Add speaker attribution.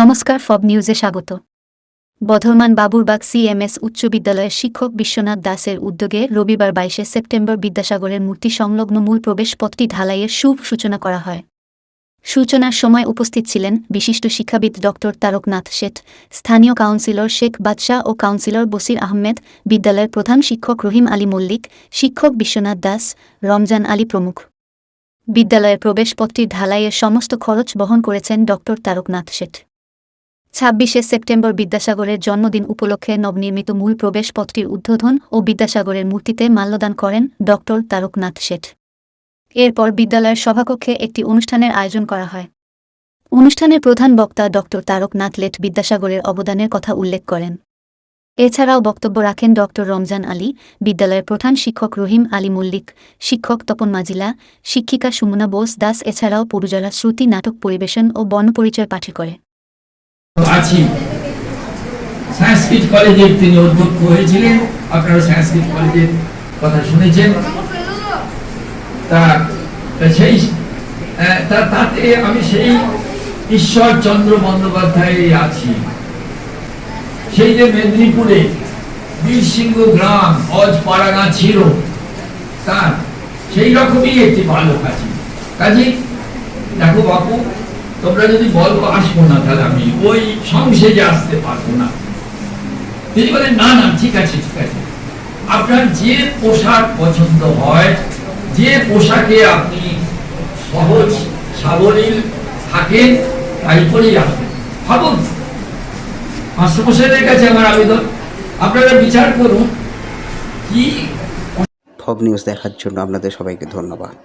Speaker 1: নমস্কার, ফব নিউজে স্বাগত। বর্ধমান বাবুরবাগ সিএমএস উচ্চ বিদ্যালয়ের শিক্ষক বিশ্বনাথ দাসের উদ্যোগে রবিবার বাইশে সেপ্টেম্বর বিদ্যাসাগরের মূর্তি সংলগ্ন মূল প্রবেশ পথটি ঢালাইয়ের শুভ সূচনা করা হয়। সূচনার সময় উপস্থিত ছিলেন বিশিষ্ট শিক্ষাবিদ ড. তারকনাথ শেঠ, স্থানীয় কাউন্সিলর শেখ বাদশাহ ও কাউন্সিলর বসির আহমেদ, বিদ্যালয়ের প্রধান শিক্ষক রহিম আলী মল্লিক, শিক্ষক বিশ্বনাথ দাস, রমজান আলী প্রমুখ। বিদ্যালয়ের প্রবেশপথটির ঢালাইয়ের সমস্ত খরচ বহন করেছেন ড. তারকনাথ শেঠ। ছাব্বিশে সেপ্টেম্বর বিদ্যাসাগরের জন্মদিন উপলক্ষে নবনির্মিত মূল প্রবেশপথটির উদ্বোধন ও বিদ্যাসাগরের মূর্তিতে মাল্যদান করেন ড তারকনাথ শেঠ। এরপর বিদ্যালয়ের সভাকক্ষে একটি অনুষ্ঠানের আয়োজন করা হয়। অনুষ্ঠানের প্রধান বক্তা ড তারকনাথ লেট বিদ্যাসাগরের অবদানের কথা উল্লেখ করেন। এছাড়াও বক্তব্য রাখেন ড রমজান আলী, বিদ্যালয়ের প্রধান শিক্ষক রহিম আলী মল্লিক, শিক্ষক তপন মাজিলা, শিক্ষিকা সুমনা বোস দাস, এছাড়াও পুরুজলা শ্রুতি, নাটক পরিবেশন ও বর্ণপরিচয় পাঠে করে।
Speaker 2: আছি। সংস্কৃত কলেজের তিনি অধ্যক্ষ হয়েছিলেন। আপনারা সংস্কৃত কলেজের কথা শুনেছেন। তা সেই তাতে আমি সেই ঈশ্বরচন্দ্র বন্দ্যোপাধ্যায় আছি। সেই যে মেদিনীপুরে বীরসিংহ গ্রাম অজ পাড়াগা ছিল, তার সেই রকমই একটি বালক আছে। কাজে দেখো বাপু তোমরা যদি বলো, আসব না তাহলে আমি ওই সংসেজে আসতে পারব না। তিনি বলেন, না না, ঠিক আছে ঠিক আছে। আপনার যে পোশাক পছন্দ হয়, যে পোশাকে আপনি সহজ, সাবলীল থাকেন, তাই করেই আসবেন। ভাবুন মাস্টারমশাইদের কাছে আমার আবেদন। আপনারা বিচার করুন, কি
Speaker 3: ফব নিউজ দেখার জন্য আপনাদের সবাইকে ধন্যবাদ।